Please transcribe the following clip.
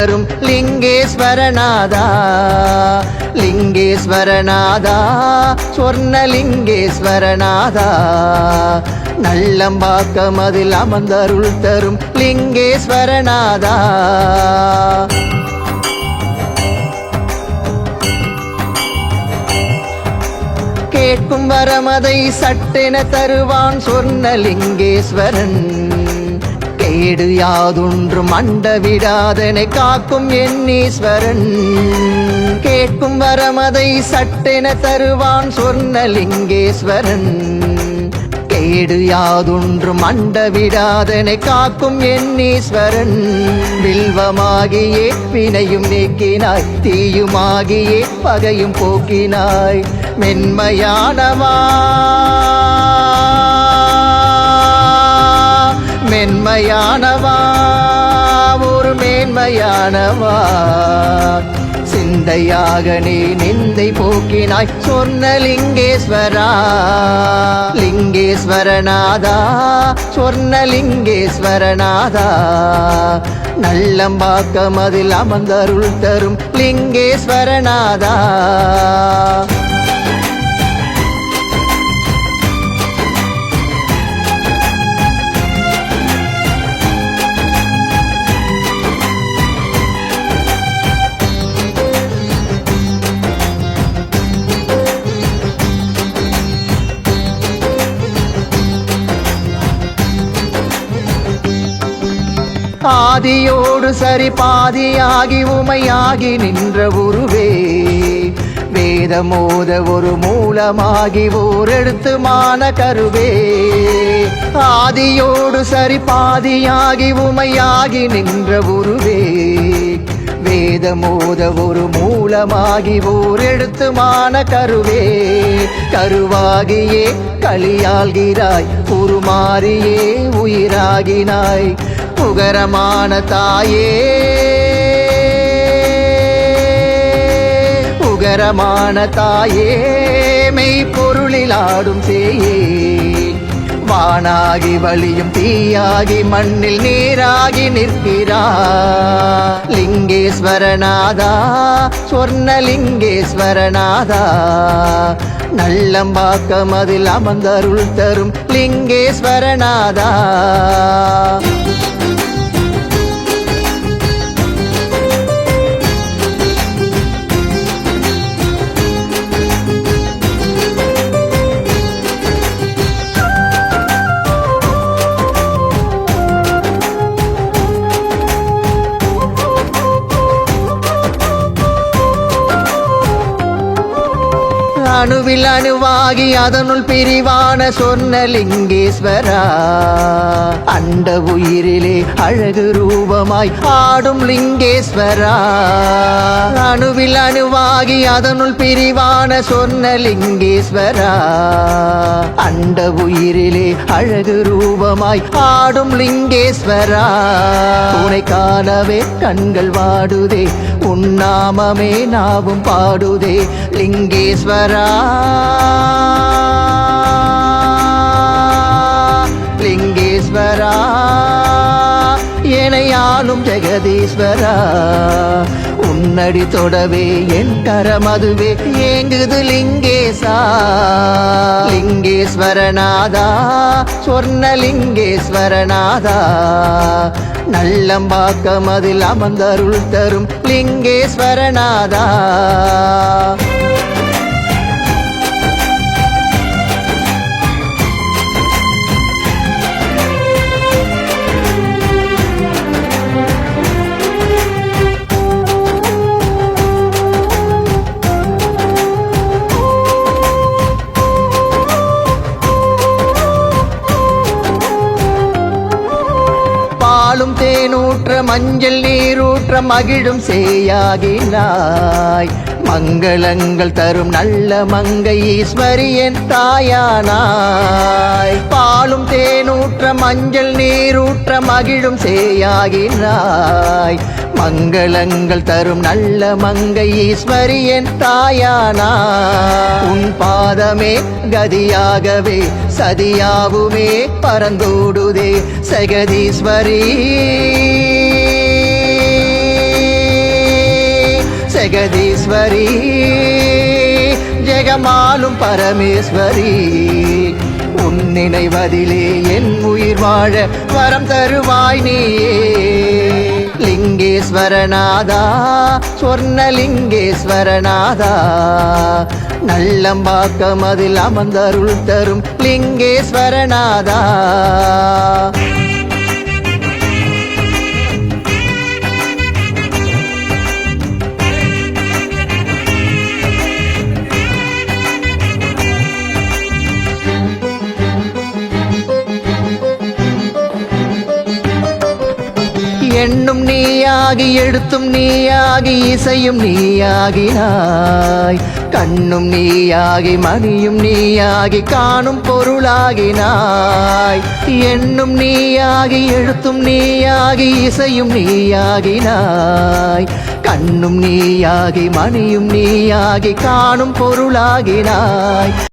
தரும் லிங்கேஸ்வரநாதா லிங்கேஸ்வரநாதா சொர்ணலிங்கேஸ்வரநாதா. நல்லம்பாக்கம் அதில் அமர்ந்தருள் தரும் லிங்கேஸ்வரநாதா. கேட்கும் வரமதை சட்டென தருவான் சொர்ணலிங்கேஸ்வரன். கேடு யாதொன்று மண்டவிடாதனை காக்கும் என் ஈஸ்வரன் கேட்கும் வரமதை சட்டென தருவான் சொன்ன லிங்கேஸ்வரன் கேடு யாதொன்று மண்டவிடாதனை காக்கும் என் ஈஸ்வரன் வில்வமாகியே வினையும் நீக்கினாய் தீயுமாகியே பகையும் போக்கினாய். மென்மையானவா மென்மையானவா? ஒரு மேன்மையானவா? சிந்தையாக நீ நிந்தை போக்கினாய் சொன்ன லிங்கேஸ்வரா. லிங்கேஸ்வரநாதா சொன்ன லிங்கேஸ்வரநாதா. நல்லம்பாக்கம் அதில் அமர்ந்தருள் தரும் லிங்கேஸ்வரநாதா. பாதியோடு சரி பாதியாகி உமையாகி நின்ற உருவே. வேதமோத ஒரு மூலமாகி ஓரெடுத்து மான கருவே. ஆதியோடு சரி பாதியாகி உமையாகி நின்ற உருவே. வேதமோத ஒரு மூலமாகி ஓரெடுத்து மான கருவே. கருவாகியே களியாள்கிறாய் உருமாறியே உயிராகினாய். உகரமான தாயே. உகரமான தாயே மெய்ப்பொருளில் ஆடும் சேயே. வானாகி வழியும் தீயாகி மண்ணில் நீராகி நிற்கிறா. லிங்கேஸ்வரநாதா சொர்ணலிங்கேஸ்வரநாதா. நல்லம்பாக்கம் அதில் அமர்ந்தருள் தரும் லிங்கேஸ்வரநாதா. அணுவில் அணுவாகி அதனுள் பிரிவான சொன்ன லிங்கேஸ்வரா. அண்ட உயிரிலே அழகு ரூபமாய் ஆடும் லிங்கேஸ்வரா. அணுவில் அணுவாகி அதனுள் பிரிவான சொன்ன லிங்கேஸ்வரா. அண்ட உயிரிலே அழகு ரூபமாய் ஆடும் லிங்கேஸ்வரா. உனை காணவே கண்கள் வாடுதே உன்னாமமே நாவும் பாடுதே லிங்கேஸ்வரா. லிங்கேஸ்வரா. என ஆளும் ஜெகதீஸ்வரா. உன்னடி தொடவே என் கரமதுவே ஏங்குது லிங்கேசா? லிங்கேஸ்வரநாதா? சொர்ணலிங்கேஸ்வரநாதா நல்லம்பாக்கம் அதில் அமர்ந்தருள் தரும் லிங்கேஸ்வரநாதா? பாலும் தேனூற்ற மஞ்சள் நீரூற்ற மகிழும் சேயாகினாய். மங்களங்கள் தரும் நல்ல மங்கை ஈஸ்வரியன் தாயானாய். பாலும் தேனூற்ற மஞ்சள் நீரூற்ற மகிழும் சேயாகினாய். மங்களங்கள் தரும் நல்ல மங்கை ஈஸ்வரியன் தாயானா உன் பாதமே கதியாகவே சதியாவுமே பரந்தோடுதே சகதீஸ்வரி. ஜெகதீஸ்வரி ஜெகமாலும் பரமேஸ்வரி உன் நினைவதிலே என் உயிர் வாழ வரம் தருவாய் நீயே. லிங்கேஸ்வரநாதா சொர்ணலிங்கேஸ்வரநாதா நல்லம்பாக்கம் அதில் அமர்ந்தருள் தரும் லிங்கேஸ்வரநாதா. எண்ணும் நீயாகி எழுத்தும் நீயாகி இசையும் நீயாகினாய். கண்ணும் நீயாகி மணியும் நீயாகி காணும் பொருளாகினாய். எண்ணும் நீயாகி எழுத்தும் நீயாகி இசையும் நீயாகினாய். கண்ணும் நீயாகி மணியும் நீயாகி காணும் பொருளாகினாய்.